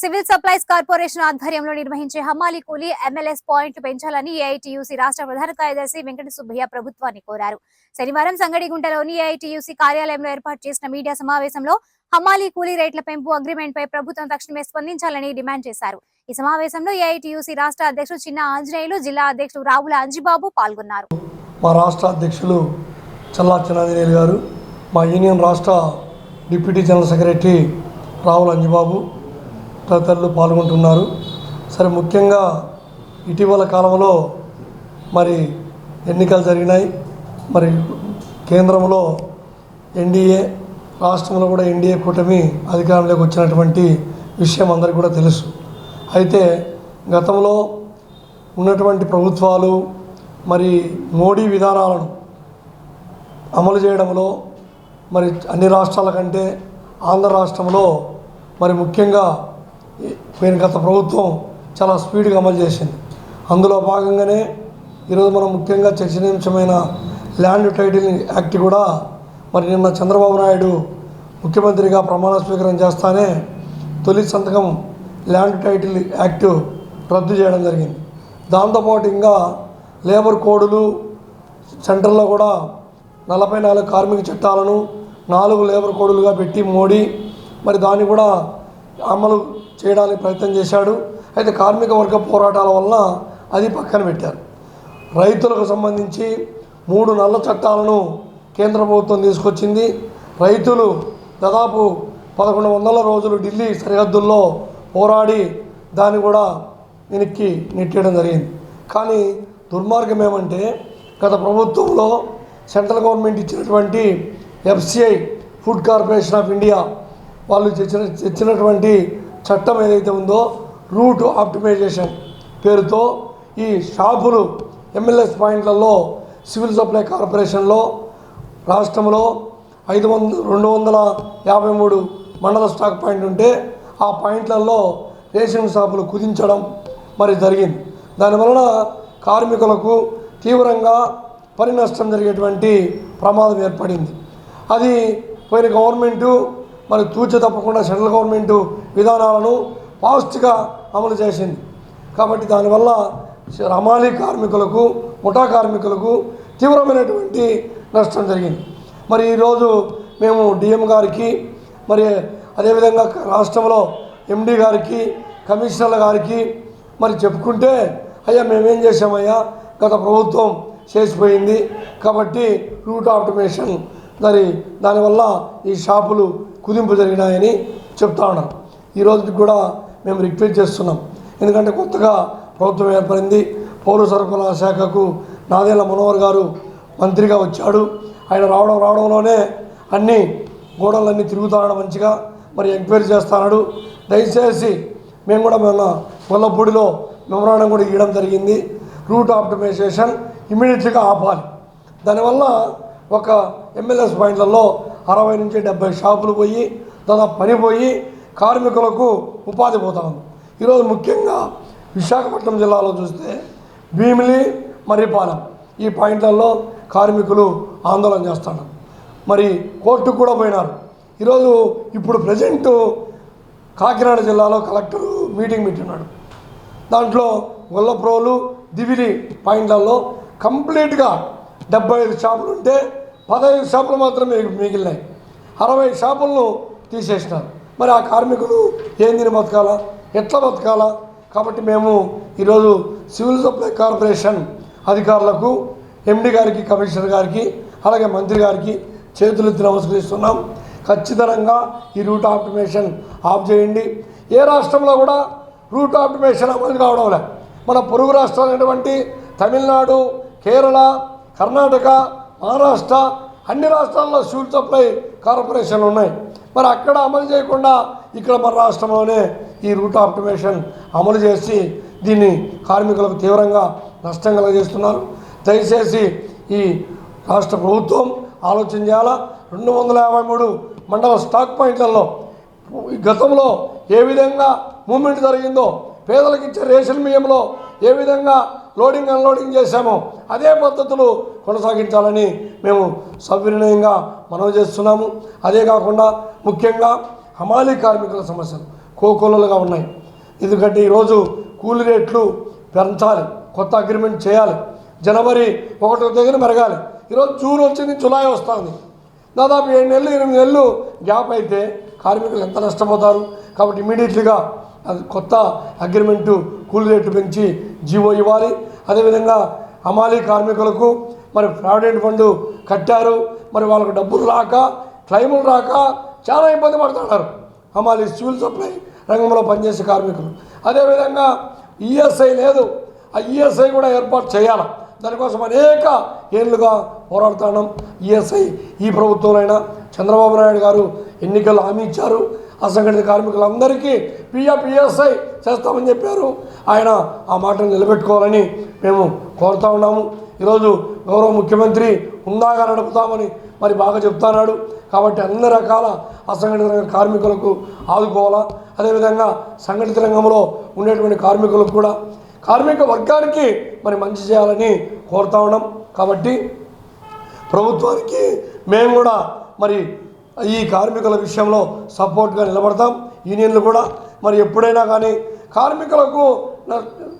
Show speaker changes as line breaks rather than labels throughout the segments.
Civil supplies corporation ఆధ్వర్యంలో నిర్వహించే హమాలి కూలీ ఎంఎల్ఎస్ పాయింట్లు పెంచాలని ఏఐటీయూసీ రాష్ట్ర ప్రధాన కార్యదర్శి వెంకట సుబ్బయ్య ప్రభుత్వాన్ని కోరారు. శనివారం సంగడిగుంటలోని ఏఐటీయూసీ కార్యాలయంలో ఏర్పాటు చేసిన మీడియా సమావేశంలో హమాలి కూలీ రేట్ల పెంపు అగ్రిమెంట్ పై ప్రభుత్వం తక్షణమే స్పందించాలని డిమాండ్ చేశారు. ఈ సమావేశంలో ఏఐటీయూసీ రాష్ట్ర అధ్యక్షుడు చిన్న ఆంజనేయులు జిల్లా అధ్యక్షుడు రావుల అంజిబాబు పాల్గొన్నారు.
మా రాష్ట్ర అధ్యక్షులు చల్లా చిన్నాంజనేయులు గారు మా యూనియన్ రాష్ట్ర deputy general secretary Ravula Anjibabu తదితరులు పాల్గొంటున్నారు. సరే ముఖ్యంగా ఇటీవల కాలంలో మరి ఎన్నికలు జరిగినాయి. మరి కేంద్రంలో ఎన్డీఏ రాష్ట్రంలో కూడా ఎన్డీఏ కూటమి అధికారంలోకి వచ్చినటువంటి విషయం అందరికీ కూడా తెలుసు. అయితే గతంలో ఉన్నటువంటి ప్రభుత్వాలు మరి మోడీ విధానాలను అమలు చేయడంలో మరి అన్ని రాష్ట్రాల కంటే ఆంధ్ర రాష్ట్రంలో మరి ముఖ్యంగా పోయిన గత ప్రభుత్వం చాలా స్పీడ్గా అమలు చేసింది. అందులో భాగంగానే ఈరోజు మనం ముఖ్యంగా చర్చనీయాంశమైన ల్యాండ్ టైటిల్ యాక్ట్ కూడా మరి నిన్న చంద్రబాబు నాయుడు ముఖ్యమంత్రిగా ప్రమాణ స్వీకారం చేస్తానే తొలి సంతకం ల్యాండ్ టైటిల్ యాక్ట్ రద్దు చేయడం జరిగింది. దాంతోపాటు ఇంకా లేబర్ కోడులు సెంటర్లో కూడా నలభై నాలుగు కార్మిక చట్టాలను నాలుగు లేబర్ కోడులుగా పెట్టి మోడీ మరి దాన్ని కూడా అమలు చేయడానికి ప్రయత్నం చేశాడు. అయితే కార్మిక వర్గ పోరాటాల వల్ల అది పక్కన పెట్టారు. రైతులకు సంబంధించి మూడు నల్ల చట్టాలను కేంద్ర ప్రభుత్వం తీసుకొచ్చింది. రైతులు దాదాపు పదకొండు వందల రోజులు ఢిల్లీ సరిహద్దుల్లో పోరాడి దాన్ని కూడా వెనక్కి నెట్టేయడం జరిగింది. కానీ దుర్మార్గం ఏమంటే గత ప్రభుత్వంలో సెంట్రల్ గవర్నమెంట్ ఇచ్చినటువంటి FCI food corporation of India వాళ్ళు తెచ్చిన తెచ్చినటువంటి చట్టం ఏదైతే ఉందో రూట్ ఆప్టిమైజేషన్ పేరుతో ఈ షాపులు ఎంఎల్ఎస్ పాయింట్లలో సివిల్ సప్లై కార్పొరేషన్లో రాష్ట్రంలో ఐదు వంద రెండు వందల యాభై మూడు మండల స్టాక్ పాయింట్ ఉంటే ఆ పాయింట్లలో రేషన్ షాపులు కుదించడం మరి జరిగింది. దానివలన కార్మికులకు తీవ్రంగా పని నష్టం జరిగేటువంటి ప్రమాదం ఏర్పడింది. అది పోయిన గవర్నమెంటు మరి తూచ తప్పకుండా సెంట్రల్ గవర్నమెంటు విధానాలను ఫాస్ట్గా అమలు చేసింది. కాబట్టి దానివల్ల రమాలి కార్మికులకు ముఠా కార్మికులకు తీవ్రమైనటువంటి నష్టం జరిగింది. మరి ఈరోజు మేము డిఎం గారికి మరి అదేవిధంగా రాష్ట్రంలో ఎండి గారికి కమిషనర్ల గారికి మరి చెప్పుకుంటే అయ్యా మేమేం చేసామయ్యా గత ప్రభుత్వం చేసిపోయింది కాబట్టి రూట్ ఆప్టిమేషన్ మరి దానివల్ల ఈ షాపులు కుదింపు జరిగినాయని చెప్తా ఉన్నారు ఈ రోజుకి కూడా మేము రిక్వెస్ట్ చేస్తున్నాం. ఎందుకంటే కొత్తగా ప్రభుత్వం ఏర్పడింది. పౌర సరఫరాల శాఖకు నాదేళ్ళ మనోహర్ గారు మంత్రిగా వచ్చాడు. ఆయన రావడం రావడంలోనే అన్ని గోడలన్నీ తిరుగుతాడు మంచిగా. మరి ఎంక్వైరీ చేస్తున్నాడు దయచేసి మేము కూడా మొన్న గొల్లపూడిలో మెమరాండం కూడా ఇవ్వడం జరిగింది. రూట్ ఆప్టిమైజేషన్ ఇమీడియట్గా ఆపాలి. దానివల్ల ఒక ఎమ్మెల్యేస్ పాయింట్లలో అరవై నుంచి డెబ్బై షాపులు పోయి దాదాపు పని పోయి కార్మికులకు ఉపాధి పోతా ఉంది. ఈరోజు ముఖ్యంగా విశాఖపట్నం జిల్లాలో చూస్తే భీమిలి మర్రిపాలెం ఈ పాయింట్లలో కార్మికులు ఆందోళన చేస్తున్నారు. మరి కోర్టుకు కూడా పోయినారు. ఈరోజు ఇప్పుడు ప్రజెంట్ కాకినాడ జిల్లాలో కలెక్టర్ మీటింగ్ పెట్టినాడు. దాంట్లో గొల్లప్రోలు దివిలి పాయింట్లలో కంప్లీట్గా డెబ్బై ఐదు షాపులు ఉంటే పదహైదు షాపులు మాత్రమే మిగిలినాయి. అరవై షాపులను తీసేసినారు. మరి ఆ కార్మికులు ఏం తిని బతకాలా? ఎట్లా బతకాలా? కాబట్టి మేము ఈరోజు సివిల్ సప్లై కార్పొరేషన్ అధికారులకు ఎండి గారికి కమిషనర్ గారికి అలాగే మంత్రి గారికి చేతులెత్తి నమస్కరిస్తున్నాం. ఖచ్చితంగా ఈ రూట్ ఆప్టిమేషన్ ఆఫ్ చేయండి. ఏ రాష్ట్రంలో కూడా రూట్ ఆప్టిమేషన్ అమలు కావడం లేదు. మన పొరుగు రాష్ట్రాలైనటువంటి తమిళనాడు కేరళ కర్ణాటక మహారాష్ట్ర అన్ని రాష్ట్రాల్లో సివిల్ సప్లై కార్పొరేషన్లు ఉన్నాయి. మరి అక్కడ అమలు చేయకుండా ఇక్కడ మన రాష్ట్రంలోనే ఈ రూట్ ఆప్టిమేషన్ అమలు చేసి దీన్ని కార్మికులకు తీవ్రంగా నష్టం కలగజేస్తున్నారు దయచేసి ఈ రాష్ట్ర ప్రభుత్వం ఆలోచన చేయాలా? రెండు వందల యాభై మూడు మండల స్టాక్ పాయింట్లలో ఈ గతంలో ఏ విధంగా మూమెంట్ జరిగిందో పేదలకు ఇచ్చే రేషన్ బియ్యంలో ఏ విధంగా లోడింగ్ అన్లోడింగ్ చేశామో అదే పద్ధతులు కొనసాగించాలని మేము సవినయంగా మనవి చేస్తున్నాము. అదే కాకుండా ముఖ్యంగా హమాలీ కార్మికుల సమస్యలు కోకొల్లలుగా ఉన్నాయి. ఎందుకంటే ఈరోజు కూలీ రేట్లు పెంచాలి కొత్త అగ్రిమెంట్ చేయాలి జనవరి ఒకటో తేదీన మెరగాలి ఈరోజు జూన్ వచ్చింది జూలై వస్తుంది. దాదాపు ఏడు నెలలు ఎనిమిది నెలలు గ్యాప్ అయితే కార్మికులు ఎంత నష్టపోతారు? కాబట్టి ఇమీడియట్లీగా కొత్త అగ్రిమెంటు కూలి రేట్లు పెంచి జీవో ఇవ్వాలి. అదేవిధంగా హమాలీ కార్మికులకు మరి ప్రావిడెంట్ ఫండ్ కట్టారు. మరి వాళ్ళకు డబ్బులు రాక క్లైములు రాక చాలా ఇబ్బంది పడుతున్నారు. అమాలి సివిల్ సప్లై రంగంలో పనిచేసే కార్మికులు. అదేవిధంగా ఈఎస్ఐ లేదు. ఆ ఈఎస్ఐ కూడా ఏర్పాటు చేయాలి. దానికోసం అనేక ఏళ్ళుగా పోరాడుతున్నాం. ఈఎస్ఐ ఈ ప్రభుత్వంలో చంద్రబాబు నాయుడు గారు ఎన్నికల్లో హామీ ఇచ్చారు. అసంఘటిత కార్మికులందరికీ పిఎఫ్ చేస్తామని చెప్పారు. ఆయన ఆ మాటను నిలబెట్టుకోవాలని మేము కోరుతా ఉన్నాము. ఈరోజు గౌరవ ముఖ్యమంత్రి ఉందాగా నడుపుతామని మరి బాగా చెప్తున్నాడు కాబట్టి అన్ని రకాల అసంఘటిత రంగ కార్మికులకు ఆదుకోవాలా? అదేవిధంగా సంఘటిత రంగంలో ఉండేటువంటి కార్మికులకు కూడా కార్మిక వర్గానికి మరి మంచి చేయాలని కోరుతా ఉన్నాం. కాబట్టి ప్రభుత్వానికి మేము కూడా మరి ఈ కార్మికుల విషయంలో సపోర్ట్గా నిలబడతాం. యూనియన్లు కూడా మరి ఎప్పుడైనా కానీ కార్మికులకు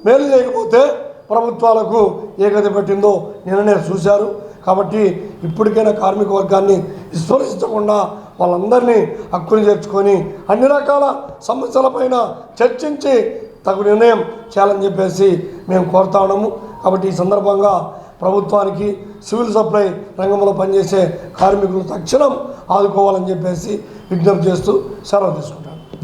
మేలు చేయకపోతే ప్రభుత్వాలకు ఏ గతి పెట్టిందో నిన్ననే చూశారు. కాబట్టి ఇప్పటికైనా కార్మిక వర్గాన్ని విస్మరించకుండా వాళ్ళందరినీ హక్కులు చేర్చుకొని అన్ని రకాల సమస్యలపైన చర్చించి తగు నిర్ణయం చేయాలని చెప్పేసి మేము కోరుతా ఉన్నాము. కాబట్టి ఈ సందర్భంగా ప్రభుత్వానికి సివిల్ సప్లై రంగంలో పనిచేసే కార్మికులు తక్షణం ఆదుకోవాలని చెప్పేసి విజ్ఞప్తి చేస్తూ సెలవు తీసుకుంటాం